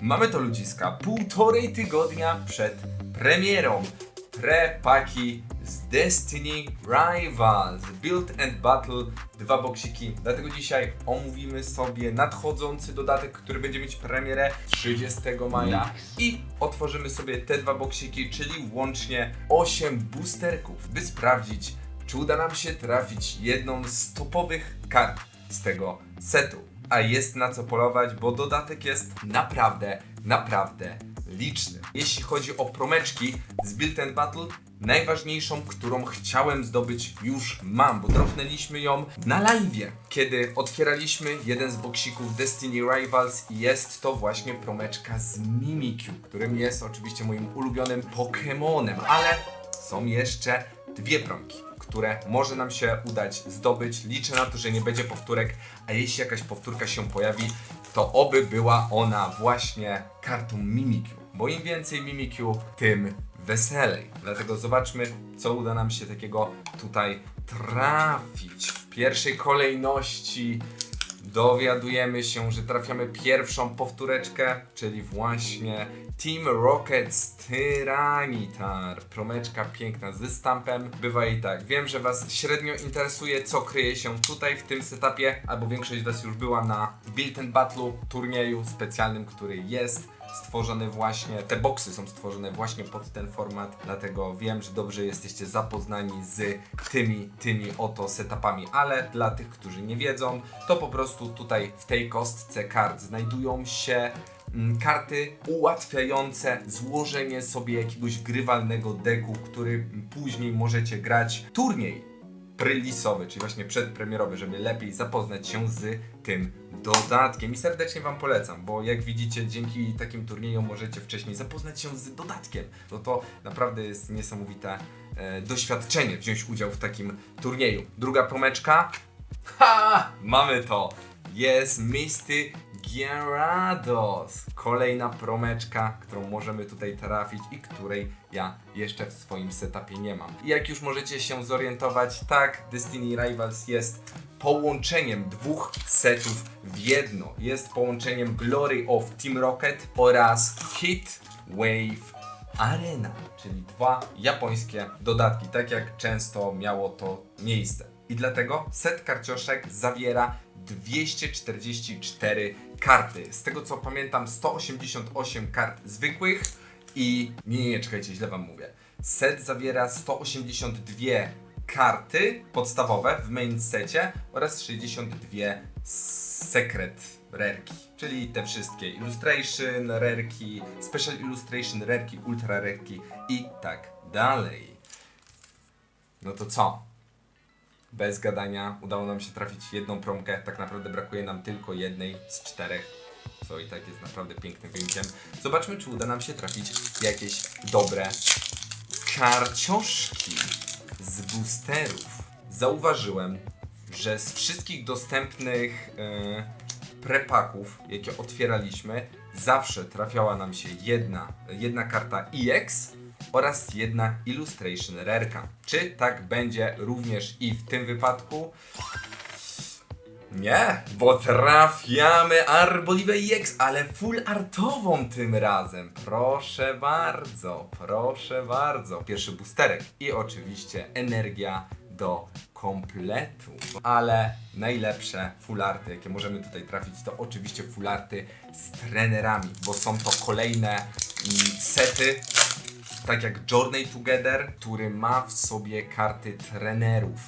Mamy to ludziska półtorej tygodnia przed premierą. Prepaki z Destiny Rivals Build and Battle, dwa boksiki. Dlatego dzisiaj omówimy sobie nadchodzący dodatek, który będzie mieć premierę 30 maja i otworzymy sobie te dwa boksiki, czyli łącznie 8 boosterków, by sprawdzić, czy uda nam się trafić jedną z topowych kart z tego setu. A jest na co polować, bo dodatek jest naprawdę, naprawdę liczny. Jeśli chodzi o promeczki z Build and Battle, najważniejszą, którą chciałem zdobyć, już mam, bo dropnęliśmy ją na live, kiedy otwieraliśmy jeden z boksików Destiny Rivals i jest to właśnie promeczka z Mimikyu, którym jest oczywiście moim ulubionym Pokemonem, ale są jeszcze dwie promki, które może nam się udać zdobyć. Liczę na to, że nie będzie powtórek, a jeśli jakaś powtórka się pojawi, to oby była ona właśnie kartą Mimikyu. Bo im więcej Mimikyu, tym weselej. Dlatego zobaczmy, co uda nam się takiego tutaj trafić. W pierwszej kolejności dowiadujemy się, że trafiamy pierwszą powtóreczkę, czyli właśnie Team Rocket z Tyranitar. Promeczka piękna ze stampem. Bywa i tak. Wiem, że Was średnio interesuje, co kryje się tutaj w tym setupie, albo większość z Was już była na Build and Battle turnieju specjalnym, który jest stworzony właśnie, te boksy są stworzone właśnie pod ten format, dlatego wiem, że dobrze jesteście zapoznani z tymi, tymi oto setupami, ale dla tych, którzy nie wiedzą, to po prostu tutaj w tej kostce kart znajdują się karty ułatwiające złożenie sobie jakiegoś grywalnego deku, który później możecie grać turniej prylisowy, czyli właśnie przedpremierowy, żeby lepiej zapoznać się z tym dodatkiem. I serdecznie Wam polecam, bo jak widzicie, dzięki takim turniejom możecie wcześniej zapoznać się z dodatkiem. No to naprawdę jest niesamowite e, doświadczenie wziąć udział w takim turnieju. Druga promeczka. Ha! Mamy to! Jest Misty Gyarados. Kolejna promeczka, którą możemy tutaj trafić i której ja jeszcze w swoim setupie nie mam. I jak już możecie się zorientować, tak, Destiny Rivals jest połączeniem dwóch setów w jedno. Jest połączeniem Glory of Team Rocket oraz Hit Wave Arena, czyli dwa japońskie dodatki, tak jak często miało to miejsce. I dlatego set karcioszek zawiera 244 karty. Z tego co pamiętam, 188 kart zwykłych i. Nie, nie, czekajcie, źle wam mówię. Set zawiera 182 karty podstawowe w main secie oraz 62 secret rerki, czyli te wszystkie illustration rerki, special illustration rerki, ultra rerki i tak dalej. No to co? Bez gadania udało nam się trafić jedną promkę. Tak naprawdę brakuje nam tylko jednej z czterech. Co i tak jest naprawdę pięknym wynikiem. Zobaczmy, czy uda nam się trafić jakieś dobre karcioszki z boosterów. Zauważyłem, że z wszystkich dostępnych e, prepaków, jakie otwieraliśmy, zawsze trafiała nam się jedna, jedna karta EX oraz jedna Illustration Rareka. Czy tak będzie również i w tym wypadku? Nie, bo trafiamy Arboliwę EX, ale full artową tym razem. Proszę bardzo, proszę bardzo. Pierwszy boosterek i oczywiście energia do kompletu. Ale najlepsze full arty, jakie możemy tutaj trafić, to oczywiście full arty z trenerami, bo są to kolejne mm, sety, tak jak Journey Together, który ma w sobie karty trenerów.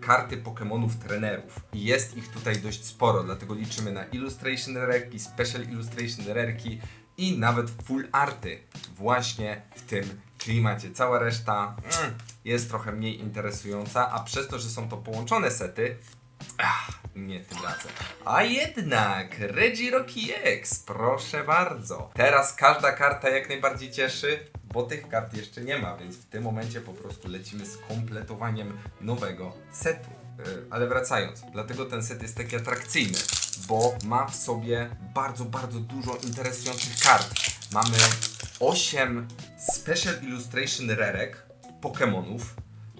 Karty Pokémonów trenerów. I jest ich tutaj dość sporo, dlatego liczymy na Illustration Rareki, Special Illustration Rareki i nawet full arty właśnie w tym klimacie. Cała reszta mm, jest trochę mniej interesująca, a przez to, że są to połączone sety, Ach, nie tym razem. A jednak, Regiroki X, proszę bardzo. Teraz każda karta jak najbardziej cieszy, bo tych kart jeszcze nie ma, więc w tym momencie po prostu lecimy z kompletowaniem nowego setu. Yy, Ale wracając, dlatego ten set jest taki atrakcyjny, bo ma w sobie bardzo, bardzo dużo interesujących kart. Mamy 8 Special Illustration Rarek Pokémonów,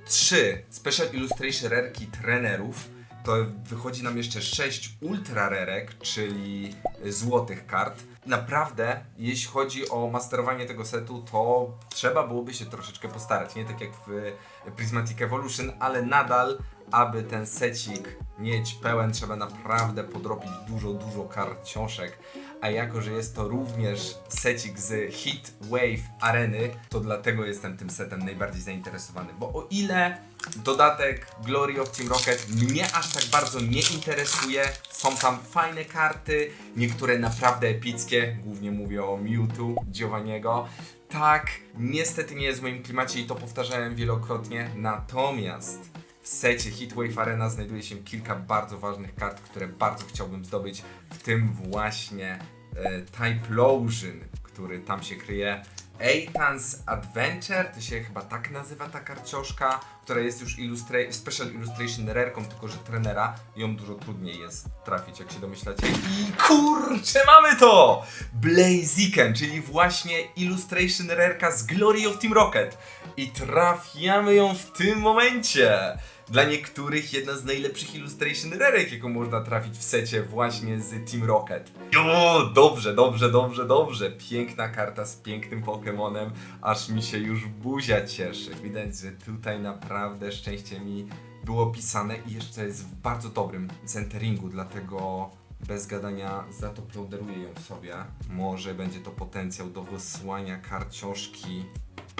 3 Special Illustration Rareki trenerów, to wychodzi nam jeszcze 6 ultra rarek, czyli złotych kart. Naprawdę, jeśli chodzi o masterowanie tego setu, to trzeba byłoby się troszeczkę postarać. Nie tak jak w Prismatic Evolution, ale nadal, aby ten secik mieć pełen, trzeba naprawdę podrobić dużo, dużo karciążek. A jako, że jest to również secik z Hit Wave Areny, to dlatego jestem tym setem najbardziej zainteresowany. Bo o ile dodatek Glory of Team Rocket mnie aż tak bardzo nie interesuje, są tam fajne karty, niektóre naprawdę epickie, głównie mówię o Mewtwo, Giovanniego. Tak, niestety nie jest w moim klimacie i to powtarzałem wielokrotnie, natomiast w secie Heatwave Arena znajduje się kilka bardzo ważnych kart, które bardzo chciałbym zdobyć, w tym właśnie e, Typlosion, który tam się kryje. Eitan's Adventure, to się chyba tak nazywa ta karcioszka, która jest już illustra- special illustration rarką, tylko że trenera ją dużo trudniej jest trafić, jak się domyślacie. I kurczę, mamy to! Blaziken, czyli właśnie illustration rarka z Glory of Team Rocket. I trafiamy ją w tym momencie! Dla niektórych jedna z najlepszych illustration rarek, jaką można trafić w secie właśnie z Team Rocket. O, dobrze, dobrze, dobrze, dobrze. Piękna karta z pięknym Pokemonem, aż mi się już buzia cieszy. Widać, że tutaj naprawdę szczęście mi było pisane i jeszcze jest w bardzo dobrym centeringu, dlatego bez gadania za to pląderuję ją sobie. Może będzie to potencjał do wysłania karciążki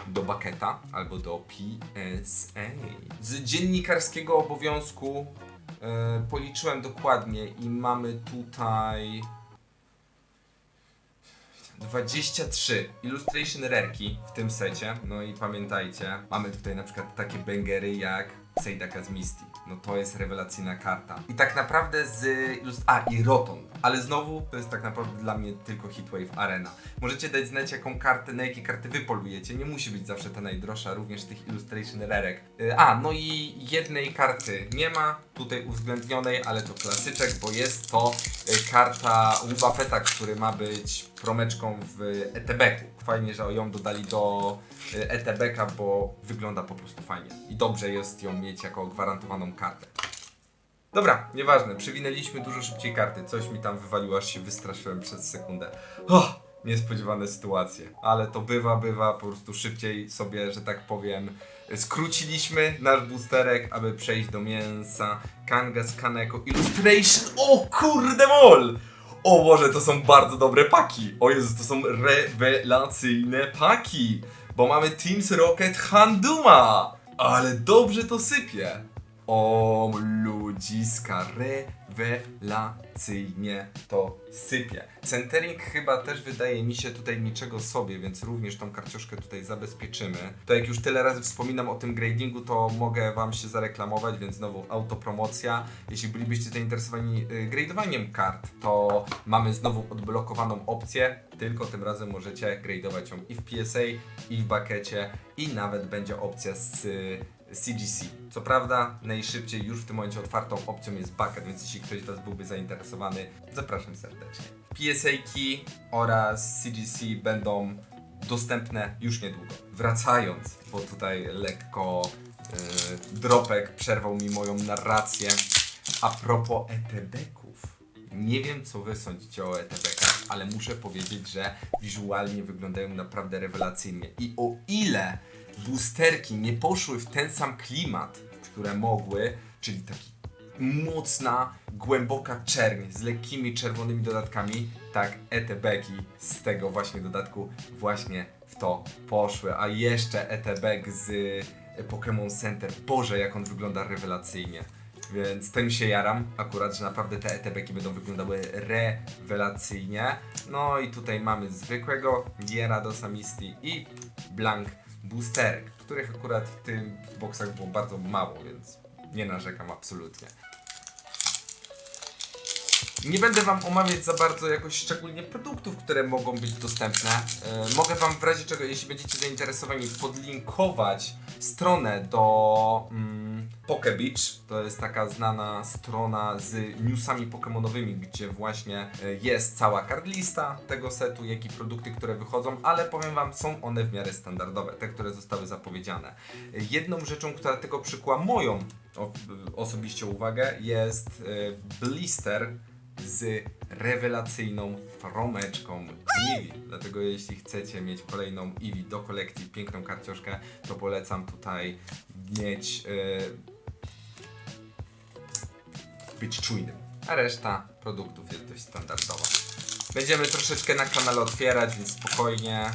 do Baketa albo do PSA. Z dziennikarskiego obowiązku e, policzyłem dokładnie i mamy tutaj 23 illustration rarki w tym secie. No i pamiętajcie, mamy tutaj na przykład takie bangery jak Seidaka z Misty. No to jest rewelacyjna karta. I tak naprawdę z A, i Roton. Ale znowu to jest tak naprawdę dla mnie tylko Heatwave Arena. Możecie dać znać jaką kartę, na jakie karty wy polujecie. Nie musi być zawsze ta najdroższa, również tych illustration rarek. Y, A, no i jednej karty nie ma tutaj uwzględnionej, ale to klasyczek, bo jest to karta Buffetta, który ma być promeczką w ETB-ku. Fajnie, że ją dodali do y, ETB-ka, bo wygląda po prostu fajnie. I dobrze jest ją mieć jako gwarantowaną kartę. Dobra, nieważne, przywinęliśmy dużo szybciej karty. Coś mi tam wywaliło, aż się wystraszyłem przez sekundę. Oh, niespodziewane sytuacje. Ale to bywa, bywa, po prostu szybciej sobie, że tak powiem, skróciliśmy nasz boosterek, aby przejść do mięsa. Kangas, Kaneko, Illustration. O kurde mol! O Boże, to są bardzo dobre paki. O Jezus, to są rewelacyjne paki. Bo mamy Teams Rocket Handuma. Ale dobrze to sypie. O ludziska, rewelacyjnie to sypie. Centering chyba też wydaje mi się tutaj niczego sobie, więc również tą karcioszkę tutaj zabezpieczymy. To jak już tyle razy wspominam o tym gradingu, to mogę wam się zareklamować, więc znowu autopromocja. Jeśli bylibyście zainteresowani y, gradowaniem kart, to mamy znowu odblokowaną opcję, tylko tym razem możecie gradować ją i w PSA, i w bakecie, i nawet będzie opcja z CGC. Co prawda, najszybciej już w tym momencie otwartą opcją jest bucket, więc jeśli ktoś z Was byłby zainteresowany, zapraszam serdecznie. PSA Key oraz CGC będą dostępne już niedługo. Wracając, bo tutaj lekko yy, dropek przerwał mi moją narrację. A propos ETB-ków. Nie wiem, co wy sądzicie o ETB-kach, ale muszę powiedzieć, że wizualnie wyglądają naprawdę rewelacyjnie. I o ile boosterki nie poszły w ten sam klimat, które mogły, czyli taki mocna, głęboka czerń z lekkimi czerwonymi dodatkami, tak ETB-ki z tego właśnie dodatku właśnie w to poszły. A jeszcze ETB z y, Pokémon Center. Boże, jak on wygląda rewelacyjnie. Więc tym się jaram akurat, że naprawdę te ETB-ki będą wyglądały rewelacyjnie. No i tutaj mamy zwykłego Gyaradosa Misty i Blank Boosterek, których akurat w tym boksach było bardzo mało, więc nie narzekam absolutnie. Nie będę Wam omawiać za bardzo jakoś szczególnie produktów, które mogą być dostępne. E, mogę Wam w razie czego, jeśli będziecie zainteresowani, podlinkować stronę do mm, Pokebeach. To jest taka znana strona z newsami pokemonowymi, gdzie właśnie e, jest cała cardlista tego setu, jak i produkty, które wychodzą, ale powiem Wam, są one w miarę standardowe, te, które zostały zapowiedziane. E, Jedną rzeczą, która tego przykła moją osobiście uwagę, jest blister z rewelacyjną fromeczką Eevee. Dlatego jeśli chcecie mieć kolejną Eevee do kolekcji, piękną karcioszkę, to polecam tutaj mieć e, być czujnym. A reszta produktów jest dość standardowa. Będziemy troszeczkę na kanale otwierać, więc spokojnie.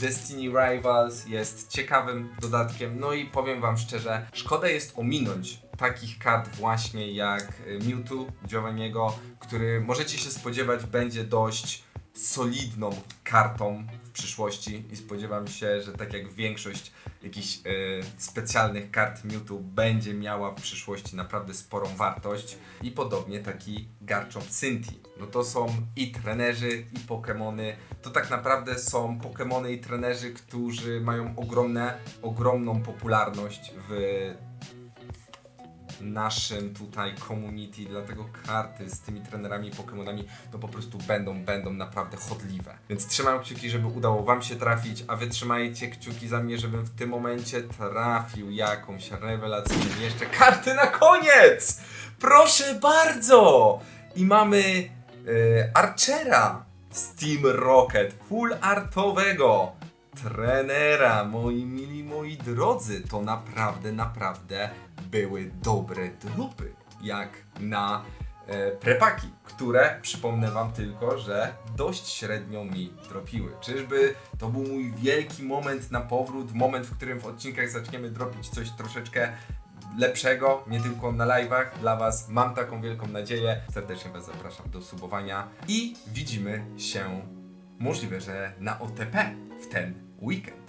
Destiny Rivals jest ciekawym dodatkiem. No i powiem Wam szczerze, szkoda jest ominąć takich kart właśnie jak y, Mewtwo Giovanniego, który możecie się spodziewać będzie dość solidną kartą w przyszłości i spodziewam się, że tak jak większość jakichś y, specjalnych kart Mewtwo będzie miała w przyszłości naprawdę sporą wartość i podobnie taki Garchomp Cynthia. No to są i trenerzy i Pokemony, to tak naprawdę są Pokemony i trenerzy, którzy mają ogromne, ogromną popularność w naszym tutaj community, dlatego karty z tymi trenerami i Pokemonami to po prostu będą, będą naprawdę chodliwe. Więc trzymam kciuki, żeby udało Wam się trafić, a Wy trzymajcie kciuki za mnie, żebym w tym momencie trafił jakąś rewelacyjną jeszcze kartę na koniec! Proszę bardzo! I mamy e, Archera z Team Rocket, full artowego trenera, moi mili, moi drodzy, to naprawdę, naprawdę były dobre dropy, jak na e, prepaki, które przypomnę wam tylko, że dość średnio mi dropiły. Czyżby to był mój wielki moment na powrót, moment, w którym w odcinkach zaczniemy dropić coś troszeczkę lepszego, nie tylko na live'ach dla was. Mam taką wielką nadzieję. Serdecznie was zapraszam do subowania i widzimy się możliwe, że na OTP w ten weekend.